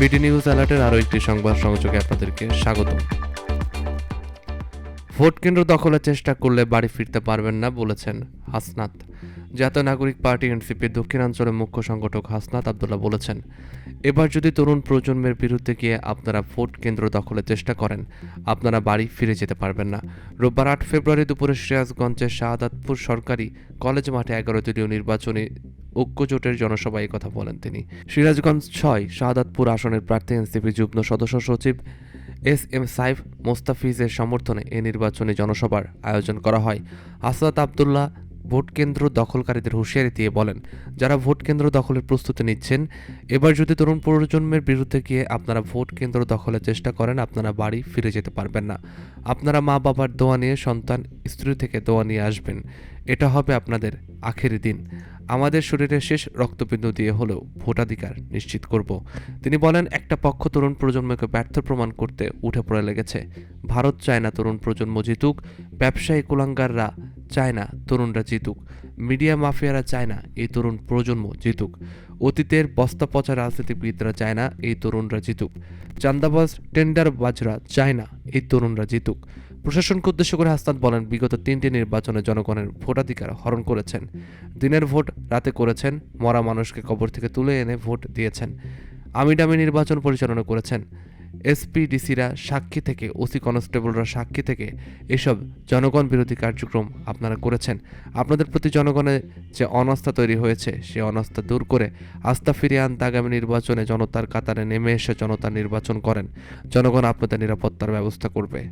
BD news অ্যালার্টের আরও একটি সংবাদ সংযোগে আপনাদেরকে স্বাগত। ভোট কেন্দ্র দখলের চেষ্টা করলে বাড়ি ফিরতে পারবেন না বলেছেন হাসনাত। জাতীয় নাগরিক পার্টি এনসিপির দক্ষিণাঞ্চলের মুখ্য সংগঠক হাসনাত আবদুল্লাহ বলেছেন, এবার যদি তরুণ প্রজন্মের বিরুদ্ধে গিয়ে আপনারা ভোট কেন্দ্র দখলের চেষ্টা করেন, আপনারা বাড়ি ফিরে যেতে পারবেন না। রোববার আট ফেব্রুয়ারি দুপুরে সিরাজগঞ্জের শাহাদাতপুর সরকারি কলেজ মাঠে এগারো দলীয় নির্বাচনী ঐক্যজোটের জনসভায় কথা বলেন তিনি। সিরাজগঞ্জ ছয়, শাহাদাতপুর আসনের প্রার্থী এনসিপি যুগ্ম সদস্য সচিব এস এম সাইফ মোস্তাফিজের সমর্থনে এ নির্বাচনী জনসভার আয়োজন করা হয়। আসাদ আবদুল্লাহ ভোট কেন্দ্র দখলকারীদের হুঁশিয়ারি দিয়ে বলেন, যারা ভোট কেন্দ্র দখলের প্রস্তুতি নিচ্ছেন, এবার যদি তরুণ প্রজন্মের বিরুদ্ধে গিয়ে আপনারা ভোট কেন্দ্র দখলের চেষ্টা করেন, আপনারা বাড়ি ফিরে যেতে পারবেন না। আপনারা মা বাবার দোয়া নিয়ে, সন্তান, স্ত্রী থেকে দোয়া নিয়ে আসবেন। এটা হবে আপনাদের আখেরি দিন। আমাদের শরীরের শেষ রক্তবিন্দু দিয়ে হলেও ভোটাধিকার নিশ্চিত করব। তিনি বলেন, একটা পক্ষ তরুণ প্রজন্মকে ব্যর্থ প্রমাণ করতে উঠে পড়ে লেগেছে। ভারত চায় না তরুণ প্রজন্ম জিতুক। ব্যবসায়ী কুলাঙ্গাররা চায় না তরুণরা জিতুক। মিডিয়া মাফিয়ারা চায় না এই তরুণ প্রজন্ম জিতুক। অতীতের বস্তা পচা রাজনীতিবিদরা চায় না এই তরুণরা জিতুক। চান্দাবাজ, টেন্ডারবাজরা চায় না এই তরুণরা জিতুক। প্রশাসনকে উদ্দেশ্য করে হাসনাত বলেন, বিগত তিনটি নির্বাচনে জনগণের ভোটাধিকার হরণ করেছেন। দিনের ভোট রাতে করেছেন, মরা মানুষকে কবর থেকে তুলে এনে ভোট দিয়েছেন। আমিডামি নির্বাচন পরিচালনা করেছেন। এসপিডিসিরা সাক্ষী থেকে, ওসি কনস্টেবলরা সাক্ষী থেকে এসব জনগণ বিরোধী কার্যক্রম আপনারা করেছেন। আপনাদের প্রতি জনগণের যে অনাস্থা তৈরি হয়েছে, সে অনাস্থা দূর করে আস্থা ফিরিয়ে আনতে আগামী নির্বাচনে জনতার কাতারে নেমে এসে জনতা নির্বাচন করেন। জনগণ আপনাদের নিরাপত্তার ব্যবস্থা করবে।